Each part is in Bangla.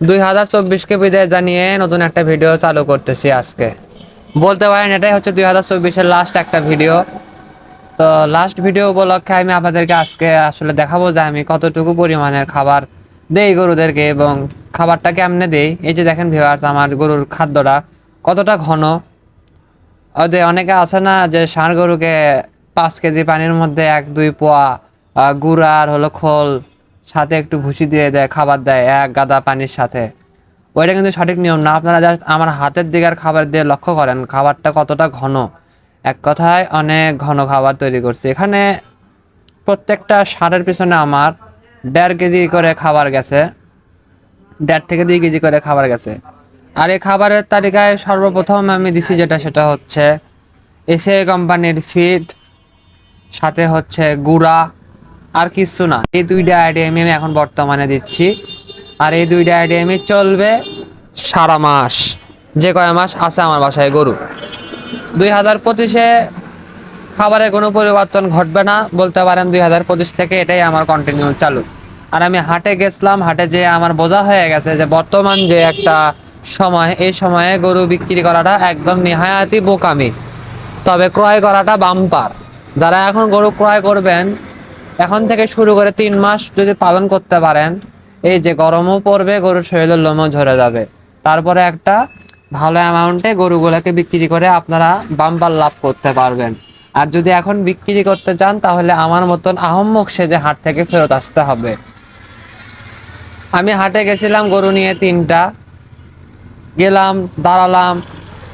দুই হাজার চব্বিশকে বিদায় জানিয়ে নতুন একটা ভিডিও চালু করতেছি আজকে। বলতে পারেন, এটাই হচ্ছে দুই হাজার চব্বিশের লাস্ট একটা ভিডিও। তো লাস্ট ভিডিও উপলক্ষে আমি আপনাদেরকে আজকে আসলে দেখাবো যে আমি কতটুকু পরিমাণের খাবার দেই গরুদেরকে এবং খাবারটা কেমনে দেই। এই যে দেখেন ভিউয়ার্স আমার গরুর খাদ্যটা কতটা ঘন। ওদের অনেকে আছে না যে ষাঁড় গরুকে পাঁচ কেজি পানির মধ্যে এক, দুই পোয়া গুড় আর হলো খোল সাথে একটু ভুসি দিয়ে দেয়, খাবার দেয়, এক গাদা পানির সাথে। ওইটা কিন্তু সঠিক নিয়ম না। আপনারা জাস্ট আমার হাতের দিকে আর খাবার দিয়ে লক্ষ্য করেন, খাবারটা কতটা ঘন। এক কথায় অনেক ঘন খাবার তৈরি করছে। এখানে প্রত্যেকটা সারের পিছনে আমার দেড় কেজি করে খাবার গেছে। দেড় থেকে দুই কেজি করে খাবার গেছে। আর এই খাবারের তালিকায় সর্বপ্রথম আমি দিছি যেটা, সেটা হচ্ছে এসিআই কোম্পানির ফিড, সাথে হচ্ছে গুড়া আর কিছু না। এই দুইটা আইডিয়ামই আমি এখন বর্তমানে দিচ্ছি। আর এই দুইটা আইডিয়ামই চলবে সারা মাস। যে কয় মাস আছে আমার বাসায় গরু। দুই হাজার পঁচিশে খাবারে কোনো পরিবর্তন ঘটবে না। বলতে পারেন দুই হাজার পঁচিশ থেকে এটাই আমার কন্টিনিউ চালু। আর আমি হাটে গেছিলাম, হাটে যে আমার বোঝা হয়ে গেছে যে বর্তমান যে একটা সময়, এই সময়ে গরু বিক্রি করাটা একদম নিহায়াতি বোকামি। তবে ক্রয় করাটা বাম্পার। যারা এখন গরু ক্রয় করবেন এখন থেকে শুরু করে তিন মাস যদি পালন করতে পারেন, এই যে গরমও পড়বে, গরুর শরীরের লোমও ঝরে যাবে। তারপরে একটা ভালো অ্যামাউন্টে গরুগুলোকে বিক্রি করে আপনারা বাম্পার লাভ করতে পারবেন। আর যদি এখন বিক্রি করতে চান, তাহলে আমার মতন আহম্মক সেজে হাট থেকে ফেরত আসতে হবে। আমি হাটে গেছিলাম, গরু নিয়ে তিনটা। গেলাম, দাঁড়ালাম।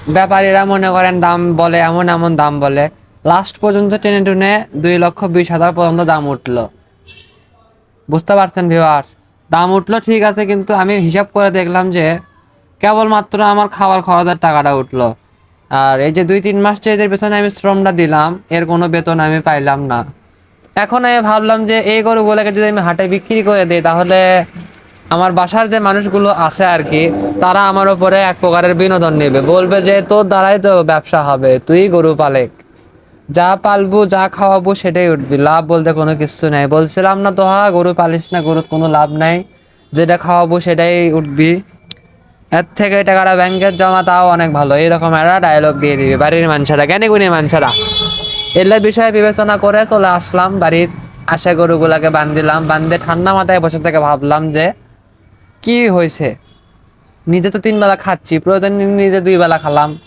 ব্যাপারীরা মনে করেন দাম বলে, এমন এমন দাম বলে। লাস্ট পর্যন্ত টেনে টুনে দুই লক্ষ বিশ হাজার পর্যন্ত দাম উঠল। বুঝতে পারছেন ভিউয়ার্স দাম উঠল ঠিক আছে, কিন্তু আমি হিসাব করে দেখলাম যে কেবলমাত্র আমার খাবার খরচের টাকাটা উঠল। আর এই যে দুই তিন মাস এদের পেছনে আমি শ্রমটা দিলাম, এর কোনো বেতন আমি পাইলাম না। এখন আমি ভাবলাম যে এই গরুগুলোকে যদি আমি হাটে বিক্রি করে দিই, তাহলে আমার বাসার যে মানুষগুলো আছে আর কি, তারা আমার ওপরে এক প্রকারের বিনোদন নেবে। বলবে যে, তোর দ্বারাই তো ব্যবসা হবে, তুই গরু পালেক। যা পালবো, যা খাওয়াবো সেটাই উঠবি। লাভ বলতে কোনো কিছু নাই। বলছিলাম না তো হা গরু পালিস না, গরুর কোনো লাভ নাই। যেটা খাওয়াবো সেটাই উঠবি। এর থেকে টাকাটা ব্যাংকের জমা, তাও অনেক ভালো। এরকম একটা ডায়লগ দিয়ে দিবি বাড়ির মানুষেরা, জ্ঞানী গুণী মানুষেরা। এগুলোর বিষয়ে বিবেচনা করে চলে আসলাম বাড়ির আশা গরুগুলাকে বান্ধিলাম। বান্ধে ঠান্ডা মাথায় বসে থেকে ভাবলাম যে, কি হয়েছে? নিজে তো তিন বেলা খাচ্ছি, প্রয়োজন নিজে দুই বেলা খেলাম।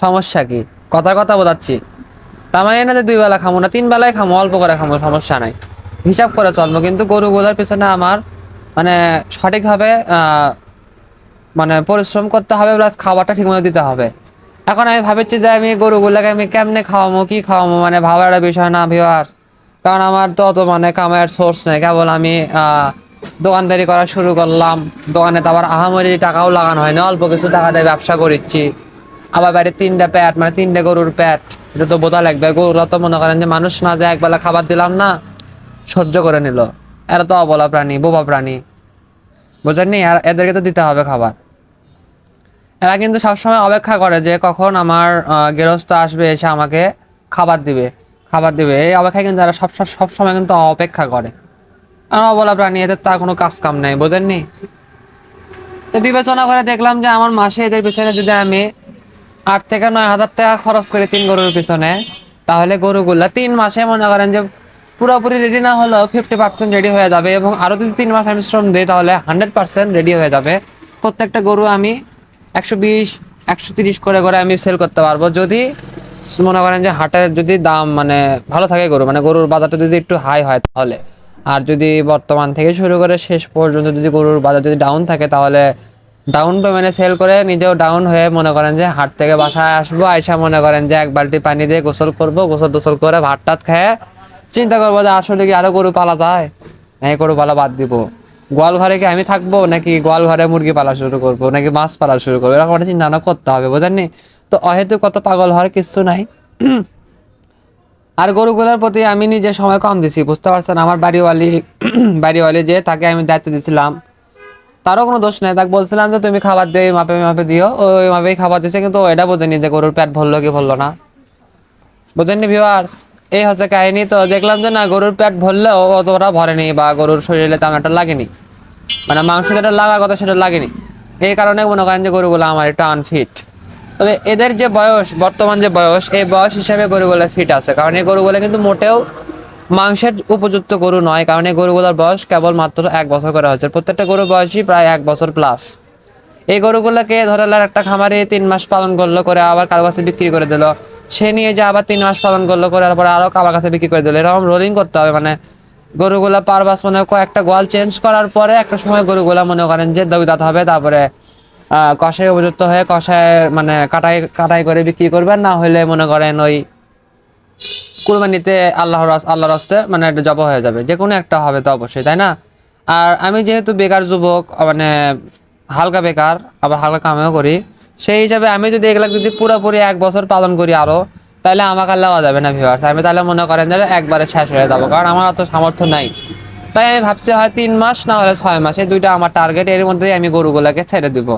সমস্যা কি? কথার কথা বোঝাচ্ছি। তার মানে না যে দুই বেলা খামো না, তিন বেলায় খামো, অল্প করে খামো, সমস্যা নাই। হিসাব করে চলবো, কিন্তু গরুগুলোর পিছনে আমার মানে সঠিকভাবে মানে পরিশ্রম করতে হবে প্লাস খাবারটা ঠিকমতো দিতে হবে। এখন আমি ভাবছি যে আমি গরুগুলোকে আমি কেমনে খাওয়াবো কি খাওয়াবো মানে ভাবার একটা বিষয় না ভিওয়ার কারণ আমার তো অত মানে কামাইয়ের সোর্স নেই, কেবল আমি দোকানদারি করা শুরু করলাম, দোকানে তো আবার আহামরি টাকাও লাগানো হয় না অল্প কিছু টাকা দিয়ে ব্যবসা করিচ্ছি আবার বাড়ির তিনটা প্যাট মানে তিনটে গরুর প্যাট এটা তো বোঝা লাগবে। গরুরা তো মনে করেন যে মানুষ না যে একবেলা খাবার দিলাম না, সহ্য করে নিল। এরা তো অবলা প্রাণী, বোবা প্রাণী। বুঝলেননি আর এদেরকে তো দিতে হবে খাবার। এরা কিন্তু সবসময় অপেক্ষা করে যে কখন আমার গেরস্ত আসবে, এসে আমাকে খাবার দিবে খাবার দিবে। এই অপেক্ষায় কিন্তু এরা সব সবসময় কিন্তু অপেক্ষা করে। আর অবলা প্রাণী, এদের তো আর কোনো কাজ কাম নেই, বোঝেননি? তো বিবেচনা করে দেখলাম যে আমার মাসে এদের পিছনে যদি আমি আট থেকে নয় হাজার টাকা খরচ করি তিন গরুর পিছনে। তাহলে গরুগুলা তিন মাসে মনে করেন যে পুরোপুরি রেডি না হলেও ফিফটি পার্সেন্ট রেডি হয়ে যাবে এবং আরও যদি তিন মাস আমি শ্রম দিই তাহলে হান্ড্রেড পার্সেন্ট রেডি হয়ে যাবে। প্রত্যেকটা গরু আমি একশো বিশ, একশো তিরিশ করে করে আমি সেল করতে পারব। যদি মনে করেন যে হাটের যদি দাম মানে ভালো থাকে গরু মানে গরুর বাজারটা যদি একটু হাই হয় তাহলে। আর যদি বর্তমান থেকে শুরু করে শেষ পর্যন্ত যদি গরুর বাজার যদি ডাউন থাকে তাহলে ডাউন পেমেন্টে সেল করে নিজেও ডাউন হয়ে মনে করেন যে হাট থেকে বাসায় আসব, আইসা মনে করেন যে এক বালতি পানি দিয়ে গোসল করব, গোসল টোসল করে ভাত টাত খেয়ে চিন্তা করব যে আসলে কি আরও গরু পালা যায়? নাকি গরু পালা বাদ দিব? গোয়াল ঘরে কি আমি থাকব? নাকি গোয়াল ঘরে মুরগি পালা শুরু করব? নাকি মাছ পালা শুরু করব? এরকম একটা চিন্তা করতে হবে বোঝেননি তো অহেতু কত পাগল হওয়ার কিছু নাই। আর গরুগুলোর প্রতি আমি নিজে সময় কম দিছি, বুঝতে পারছেন? আমার বাড়িওয়ালি বাড়িওয়ালি যে তাকে আমি দায়িত্ব দিয়েছিলাম তারও কোনো দোষ নেই। তাকে বলছিলাম যে, তুমি খাবার দিয়ে মাপে মাপে দিও। ওই মাপেই খাবার দিচ্ছে কিন্তু এটা বোঝেনি যে গরুর পেট ভরলো কি ভরলো না। বোঝেননি ভিউয়ার্স এই হচ্ছে কাহিনী। তো দেখলাম যে, না, গরুর পেট ভরলেও অতটা ভরেনি বা গরুর শরীরে তেমন একটা লাগেনি। মানে মাংস যেটা লাগার কথা সেটা লাগেনি। এই কারণে মনে করেন যে, গরুগুলো আমার একটু আনফিট তবে এদের যে বয়স, বর্তমান যে বয়স, এই বয়স হিসাবে গরুগুলো ফিট আছে। কারণ এই গরুগুলো কিন্তু মোটেও মাংসের উপযুক্ত গরু নয়, কারণ এই গরুগুলোর বয়স কেবল মাত্র এক বছর করে হয়েছে। প্রত্যেকটা গরুর বয়সই প্রায় এক বছর প্লাস এই গরুগুলোকে ধরে লার একটা খামারে তিন মাস পালন করল করে আবার কারও কাছে বিক্রি করে দিল। সে নিয়ে যে আবার তিন মাস পালন করল করে তারপরে আরও কারোর কাছে বিক্রি করে দিল। এরকম রোলিং করতে হবে মানে গরুগুলা পার বাস মানে কয়েকটা গোয়াল চেঞ্জ করার পরে একটা সময় গরুগুলা মনে করেন যে দাবিদাত হবে, তারপরে কষায় উপযুক্ত হয়ে কষায় মানে কাটাই কাটাই করে বিক্রি করবেন। না হলে মনে করেন ওই কুরবানিতে আল্লাহর আল্লাহর রাস্তে মানে একটা জব হয়ে যাবে। যে কোনো একটা হবে তো অবশ্যই, তাই না? আর আমি যেহেতু বেকার যুবক মানে হালকা বেকার, আবার হালকা কামেও করি, সেই হিসাবে আমি যদি এগুলা যদি পুরোপুরি এক বছর পালন করি আরও তাহলে আমাকে আর যাবে না ভিউয়ার্স আমি তাহলে মনে করেন যে একবারে শেষ হয়ে যাব, কারণ আমার অত সামর্থ্য নাই। তাই আমি ভাবছি হয় তিন মাস না হলে ছয় মাস, এই দুইটা আমার টার্গেট এর মধ্যেই আমি গরুগুলোকে ছেড়ে দিব।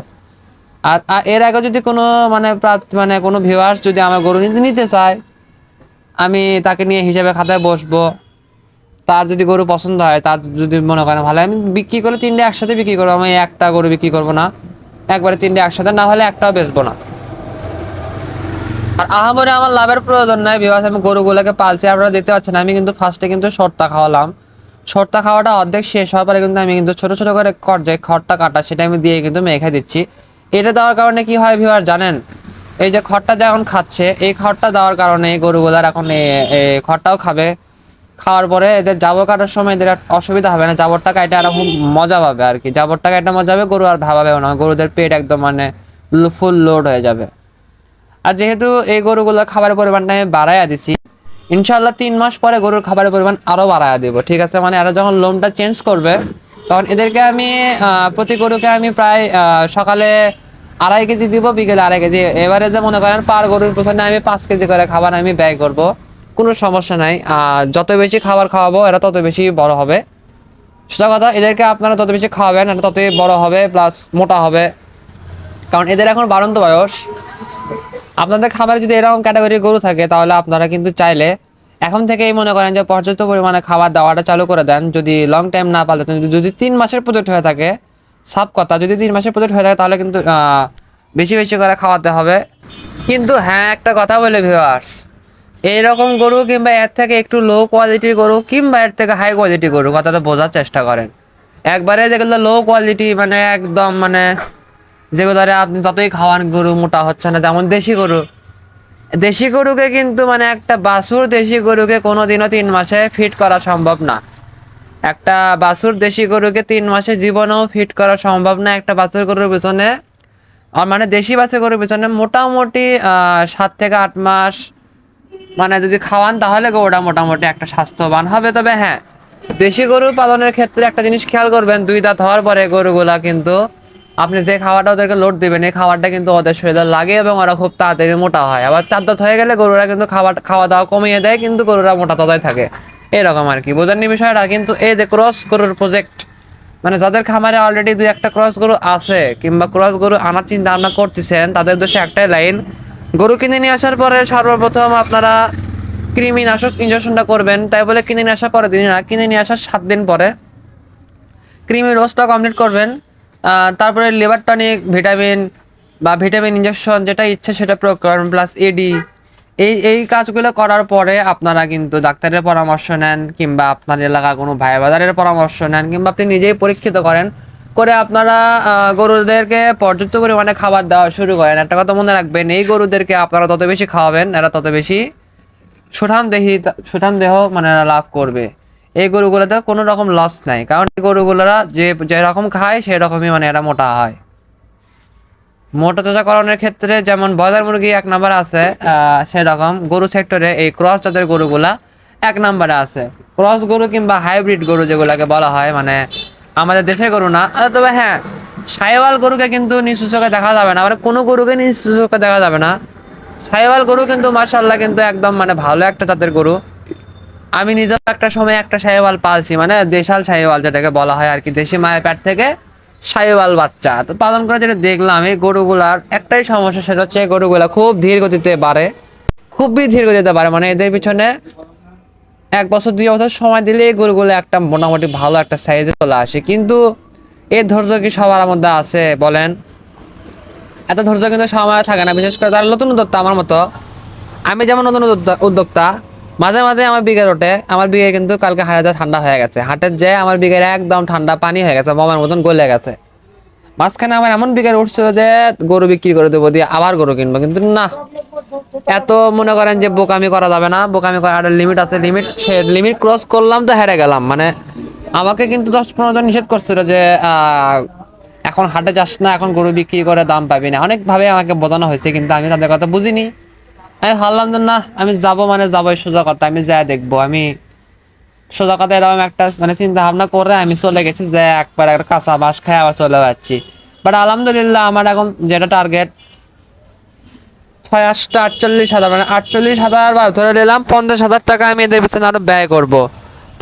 আর এর আগে যদি কোনো মানে মানে কোনো ভিউয়ার্স যদি আমার গরু নিতে চায় আমি তাকে নিয়ে হিসাবে খাতায় বসবো। তার যদি গরু পছন্দ হয়, তার যদি মনে করেন ভালো আমি বিক্রি করে তিনটে একসাথে বিক্রি করব। আমি একটা গরু বিক্রি করব না। একবারে তিনটে একসাথে, না হলে একটাও বেচবো না। আর আহামরে আমার লাভের প্রয়োজন নাই বিভাস আমি গরুগুলোকে পালছি। আপনারা দেখতে পাচ্ছেন, আমি কিন্তু ফার্স্টে কিন্তু সর্তা খাওয়ালাম। সর্তা খাওয়াটা অর্ধেক শেষ হওয়ার পরে কিন্তু আমি কিন্তু ছোট ছোট করে কর যে খড়টা কাটা, সেটা আমি দিয়ে কিন্তু মেখে দিচ্ছি। এটা দেওয়ার কারণে কি হয় ভিউয়ার জানেন? এই যে খড়টা যখন খাচ্ছে, এই খড়টা দেওয়ার কারণে গরুগুলার এখন খড়টাও খাবে। খাওয়ার পরে এদের জাবর কাটার সময় এদের অসুবিধা হবে না, জাবরটা কাটা আর খুব মজা পাবে আর কি জাবরটা কাটা মজা হবে গরু আর ভাবাবেও না, গরুদের পেট একদম মানে ফুল লোড হয়ে যাবে। আর যেহেতু এই গরুগুলো খাবারের পরিমাণটা আমি বাড়াইয়া দিছি ইনশাল্লাহ তিন মাস পরে গরুর খাবারের পরিমাণ আরও বাড়াইয়া দেবো, ঠিক আছে? মানে এরা যখন লোমটা চেঞ্জ করবে, তখন এদেরকে আমি প্রতি গরুকে আমি প্রায় সকালে আড়াই কেজি দিব, বিকেলে আড়াই কেজি। এবারে যে মনে করেন পার গরুর পিছনে আমি পাঁচ কেজি করে খাবার আমি ব্যয় করব। কোনো সমস্যা নাই। যত বেশি খাবার খাওয়াবো, এরা তত বেশি বড় হবে। সোজা কথা, এদেরকে আপনারা তত বেশি খাওয়াবেন, এরা ততই বড় হবে প্লাস মোটা হবে। কারণ এদের এখন বাড়ন্ত বয়স। আপনাদের খাবারে যদি এরকম ক্যাটাগরি গরু থাকে, তাহলে আপনারা কিন্তু চাইলে এখন থেকেই মনে করেন যে পর্যাপ্ত পরিমাণে খাবার দেওয়াটা চালু করে দেন। যদি লং টাইম না পালতে, যদি তিন মাসের প্রজেক্ট হয়ে থাকে সাপ কথা, যদি তিন মাসের প্রজেক্ট হয়ে থাকে তাহলে কিন্তু বেশি বেশি করে খাওয়াতে হবে। কিন্তু হ্যাঁ একটা কথা বলে ভিউয়ার্স এইরকম গরু কিংবা এর থেকে একটু লো কোয়ালিটির গরু কিংবা এর থেকে হাই কোয়ালিটি গরু, কথাটা বোঝার চেষ্টা করেন। একবারে যেগুলো লো কোয়ালিটি মানে একদম মানে যেগুলো ধরে আপনি যতই খাওয়ান, গরু মোটা হচ্ছে না, যেমন দেশি গরু। দেশি গরুকে কিন্তু মানে একটা বাছুর দেশি গরুকে কোনো দিনও তিন মাসে ফিট করা সম্ভব না। একটা বাছুর দেশি গরুকে তিন মাসে জীবনেও ফিট করা সম্ভব না একটা বাছুর গরুর পিছনে। মানে দেশি বাছুর গরুর পিছনে মোটামুটি সাত থেকে আট মাস। মানে যদি খাওয়ান তাহলে গরুটা মোটামুটি একটা স্বাস্থ্যবান হবে। তবে হ্যাঁ দেশি গরু পালনের ক্ষেত্রে একটা জিনিস খেয়াল করবেন, দুই দাঁত হওয়ার পরে গরুগুলা কিন্তু আপনি যে খাওয়াটা ওদেরকে লোড দিবেন, এই খাবারটা কিন্তু ওদের শরীরে লাগে এবং ওরা খুব তাড়াতাড়ি মোটা হয়। আবার চার দাঁত হয়ে গেলে গরুরা কিন্তু খাবার খাওয়া দাওয়া কমিয়ে দেয়, কিন্তু গরুরা মোটা তাজাই থাকে। এরকম আর কি। বোঝেননি বিষয়টা, কিন্তু এই যে ক্রস গরুর প্রজেক্ট মানে যাদের খামারে অলরেডি দুই একটা ক্রস গরু আছে, কিংবা ক্রস গরু আনার চিন্তা ভাবনা করতেছেন, তাদের দেশে একটাই লাইন গরু কিনে নিয়ে আসার পরে সর্বপ্রথম আপনারা কৃমিনাশক ইঞ্জেকশনটা করবেন। তাই বলে কিনে নিয়ে আসার পরে দিন না, কিনে নিয়ে আসার সাত দিন পরে ক্রিমি রোজটা কমপ্লিট করবেন। তারপরে লিভার টনিক ভিটামিন বা ভিটামিন ইঞ্জেকশন যেটা ইচ্ছে সেটা প্রয়োগ করেন প্লাস এডি এই এই কাজগুলো করার পরে আপনারা কিন্তু ডাক্তারের পরামর্শ নেন কিংবা আপনার এলাকার কোনো ভাই বাজারের পরামর্শ নেন কিংবা আপনি নিজেই পরীক্ষিত করেন, করে আপনারা গরুদেরকে পর্যাপ্ত পরিমাণে খাবার দেওয়া শুরু করেন। একটা কথা মনে রাখবেন, এই গরুদেরকে আপনারা তত বেশি খাওয়াবেন, এরা তত বেশি সুঠাম দেহি, সুঠাম দেহ মানে লাভ করবে। এই গরুগুলোতে কোনো রকম লস নাই, কারণ এই গরুগুলোরা যে, যেরকম খায়, সেরকমই মানে এরা মোটা হয়। মোটা তাজাকরণের ক্ষেত্রে যেমন ব্রয়লার মুরগি এক নাম্বার আছে সেরকম গরু সেক্টরে এই ক্রস জাতের গরুগুলা এক নাম্বারে আছে। ক্রস গরু কিংবা হাইব্রিড গরু যেগুলাকে বলা হয় মানে আমাদের দেশের গরু না। তবে হ্যাঁ সাইওয়াল গরুকে কিন্তু নিচু দেখা যাবে না, আবার কোনো গরুকে নিচু দেখা যাবে না। সাইওয়াল গরু কিন্তু মার্শাল্লাহ কিন্তু একদম মানে ভালো একটা জাতের গরু। আমি নিজেও একটা সময় একটা সাহেওয়াল পালছি মানে দেশাল সাহেওয়াল যেটাকে বলা হয় আর কি, দেশি মায়ের পেট থেকে সাহেওয়াল বাচ্চা। তো পালন করে যেটা দেখলাম, এই গরুগুলার একটাই সমস্যা সেটা হচ্ছে গরুগুলা খুব ধীর গতিতে বাড়ে। খুবই ধীর গতিতে বাড়ে মানে এদের পিছনে এক বছর, দুই বছর সময় দিলে এই গরুগুলো একটা মোটামুটি ভালো একটা সাইজে চলে আসে। কিন্তু এই ধৈর্য কি সবার মধ্যে আছে বলেন? এত ধৈর্য কিন্তু সময় থাকে না, বিশেষ করে তারা নতুন উদ্যোক্তা আমার মতো। আমি যেমন নতুন উদ্যোক্তা মাঝে মাঝে আমার বিঘের ওঠে, আমার বিঘে কিন্তু কালকে হাটে ঠান্ডা হয়ে গেছে। হাটের যে আমার বিঘের একদম ঠান্ডা পানি হয়ে গেছে বোমার মতন গলে গেছে। মাঝখানে আমার এমন বিঘের উঠছিল যে গরু বিক্রি করে দেবো দিয়ে আবার গরু কিনবো, কিন্তু না। এত মনে করেন যে বোকামি করা যাবে না, বোকামি একটা লিমিট আছে লিমিট সে লিমিট ক্রস করলাম তো হেরে গেলাম। মানে আমাকে কিন্তু দশ পনেরো জন নিষেধ করছিল যে এখন হাটে যাস না, এখন গরু বিক্রি করে দাম পাবি না। অনেকভাবে আমাকে বোঝানো হয়েছে, কিন্তু আমি তাদের কথা বুঝিনি। আমি ভাবলাম যে না আমি যাব মানে যাবোই সোজা কথা, আমি যা দেখব। আমি সোজা কথা এরকম একটা মানে চিন্তা ভাবনা করে আমি চলে গেছি, যে একবার একটা কাঁচা বাস খাই আবার চলে যাচ্ছি। বাট আলহামদুলিল্লাহ আমার এখন যেটা টার্গেট ছয় আটটা আটচল্লিশ হাজার মানে আটচল্লিশ হাজার বা ধরে নিলাম, পঞ্চাশ হাজার টাকা আমি এদের পিছনে আরও ব্যয় করব।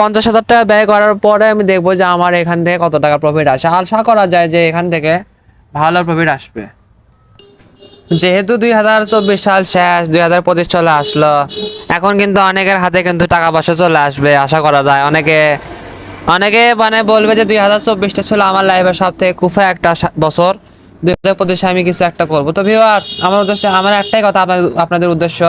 পঞ্চাশ হাজার টাকা ব্যয় করার পরে আমি দেখব যে আমার এখান থেকে কত টাকা প্রফিট আসে। আশা করা যায় যে এখান থেকে ভালো প্রফিট আসবে। যেহেতু দুই হাজার চব্বিশ সাল শেষ, দুই হাজার পঁচিশ চলে আসলো, এখন কিন্তু অনেকের হাতে কিন্তু টাকা পয়সা চলে আসবে, আশা করা যায়। অনেকে অনেকে মানে বলবে যে দুই হাজার চব্বিশটা ছিল আমার লাইফের সব থেকে কুফা একটা বছর, দুই হাজার পঁচিশে আমি কিছু একটা করব। তো ভিউয়ার্স আমার উদ্দেশ্য, আমার একটাই কথা আপনাদের আপনাদের উদ্দেশ্য,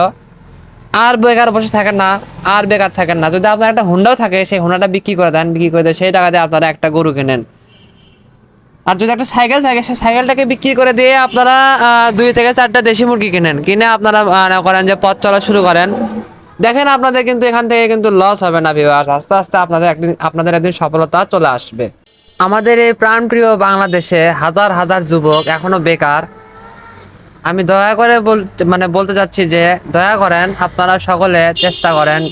আর বেকার বসে থাকেন না, আর বেকার থাকেন না। যদি আপনার একটা হুন্ডাও থাকে, সেই হুন্ডাটা বিক্রি করে দেন, বিক্রি করে দেন সেই টাকা দিয়ে আপনারা একটা গরু কেনেন। আর যদি একটা সাইকেল থাকে, সেই সাইকেলটাকে বিক্রি করে দিয়ে আপনারা দুই থেকে চারটা দেশি মুরগি কিনেন। কিনে আপনারা মনে করেন যে পথ চলা শুরু করেন। দেখেন আপনাদের কিন্তু এখান থেকে কিন্তু লস হবে না ভিউয়ার্স আস্তে আস্তে আপনাদের একদিন আপনাদের একদিন সফলতা চলে আসবে। আমাদের এই প্রাণপ্রিয় বাংলাদেশে হাজার হাজার যুবক এখনও বেকার। আমি দয়া করে বলতে মানে বলতে চাচ্ছি যে, দয়া করেন, আপনারা সকলে চেষ্টা করেন।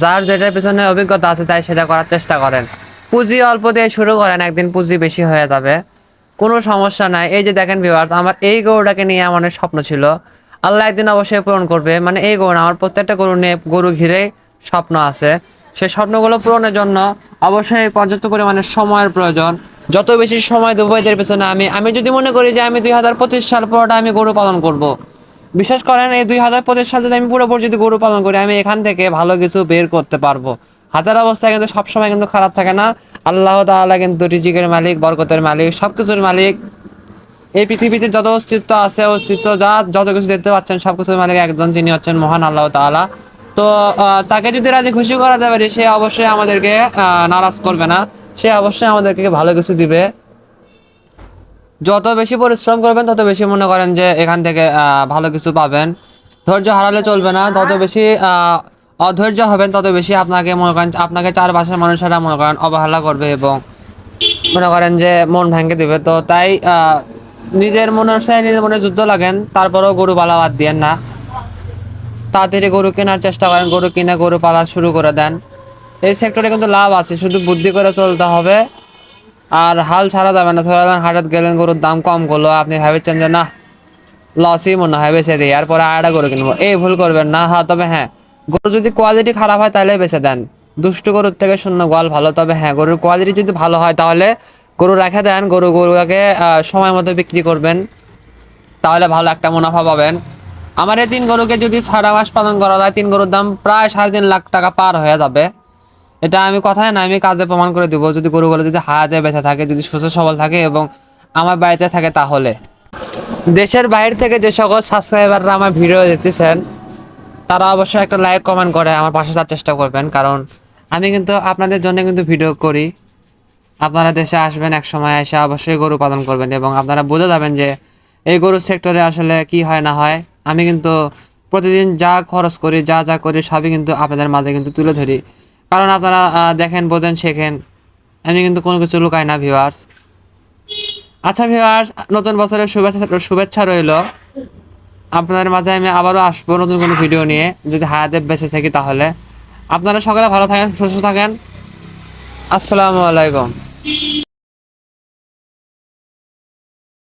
যার যেটার পিছনে অভিজ্ঞতা আছে, তাই সেটা করার চেষ্টা করেন। পুঁজি অল্প দিয়ে শুরু করেন, একদিন পুঁজি বেশি হয়ে যাবে। কোনো সমস্যা নাই। এই যে দেখেন ভিউয়ার্স আমার এই গরুটাকে নিয়ে আমার অনেক স্বপ্ন ছিল। আল্লাহ একদিন অবশ্যই পূরণ করবে। মানে এই গরু আমার প্রত্যেকটা গরু নিয়ে গরু ঘিরে স্বপ্ন আছে। সেই স্বপ্নগুলো পূরণের জন্য অবশ্যই পর্যাপ্ত পরিমাণে সময়ের প্রয়োজন। যত বেশি সময় দেবো এদের পেছনে আমি আমি যদি মনে করি যে আমি দুই হাজার পঁচিশ সাল পুরোটা আমি গরু পালন করব। বিশেষ করেন, এই দুই হাজার পঁচিশ সাল যদি আমি পুরোপুরি যদি গরু পালন করি, আমি এখান থেকে ভালো কিছু বের করতে পারব। হাতের অবস্থা কিন্তু সবসময় কিন্তু খারাপ থাকে না। আল্লাহ তাআলা কিন্তু রিজিকের মালিক, বরকতের মালিক সব কিছুর মালিক। এই পৃথিবীতে যত অস্তিত্ব আছে, অস্তিত্ব যা, যত কিছু দেখতে পাচ্ছেন সব কিছুর মালিক একজন তিনি হচ্ছেন মহান আল্লাহ তাআলা। তো তাকে যদি রাজি খুশি করাতে পারি সে অবশ্যই আমাদেরকে নারাজ করবে না। সে অবশ্যই আমাদেরকে ভালো কিছু দিবে। যত বেশি পরিশ্রম করবেন, তত বেশি মনে করেন যে এখান থেকে ভালো কিছু পাবেন। ধৈর্য হারালে চলবে না। তত বেশি অধৈর্য হবেন, তত বেশি আপনাকে মনে করেন, আপনাকে চারপাশের মানুষেরা মনে করেন অবহেলা করবে এবং মনে করেন যে মন ভেঙে দিবে। তো তাই নিজের মনের সাথে নিজের মনে যুদ্ধ লাগেন, তারপরেও গরু পালা বাদ দিয়েন না। তাড়াতাড়ি গরু কেনার চেষ্টা করেন, গরু কিনে গরু পালা শুরু করে দেন। এই সেক্টরে কিন্তু লাভ আছে, শুধু বুদ্ধি করে চলতে হবে। আর হাল ছাড়া যাবে না ধরেন হাটত গেলেন গরুর দাম কম করল, আপনি ভেবেছেন যে না লসই মনে হয় বেঁচে দিই, এরপরে আরেকটা গরু কিনবো। এই ভুল করবেন না হ্যাঁ তবে হ্যাঁ গরু যদি কোয়ালিটি খারাপ হয় তাহলে বেছে দেন। দুষ্টু গরুর থেকে শূন্য গোয়াল ভালো, তবে হ্যাঁ গরুর কোয়ালিটি যদি ভালো হয় তাহলে গরু রেখে দেন, গরু গরুকে সময় মতো বিক্রি করবেন, তাহলে ভালো একটা মুনাফা পাবেন। আমার এই তিন গরুকে যদি ছয়টা মাস পালন করা যায়, তিন গরুর দাম প্রায় সাড়ে তিন লাখ টাকা পার হয়ে যাবে। এটা আমি কথায় না, আমি কাজে প্রমাণ করে দিব, যদি গরুগুলো যদি হাতে বেঁচে থাকে, যদি সুস্থ সবল থাকে এবং আমার বাড়িতে থাকে তাহলে। দেশের বাইরে থেকে যে সকল সাবস্ক্রাইবাররা আমার ভিডিও দেখতেছেন তারা অবশ্যই একটা লাইক কমেন্ট করে আমার পাশে থাকার চেষ্টা করবেন, কারণ আমি কিন্তু আপনাদের জন্য কিন্তু ভিডিও করি। আপনারা দেশে আসবেন, এক সময় এসে অবশ্যই গরু পালন করবেন এবং আপনারা বুঝে যাবেন যে এই গরুর সেক্টরে আসলে কি হয়, না হয়। আমি কিন্তু প্রতিদিন যা খরচ করি, যা যা করি, সবই কিন্তু আপনাদের মাঝে কিন্তু তুলে ধরি। কারণ আপনারা দেখেন, বোঝেন, শেখেন। আমি কিন্তু কোনো কিছু লুকাই না ভিউয়ার্স আচ্ছা ভিউয়ার্স নতুন বছরের শুভেচ্ছা শুভেচ্ছা রইল। আপনাদের মাঝে আমি আবারও আসব নতুন কোনো ভিডিও নিয়ে। যদি হায়াতে বেঁচে থাকি তাহলে। আপনারা সকালে ভালো থাকেন, সুস্থ থাকেন। আসসালামু আলাইকুম।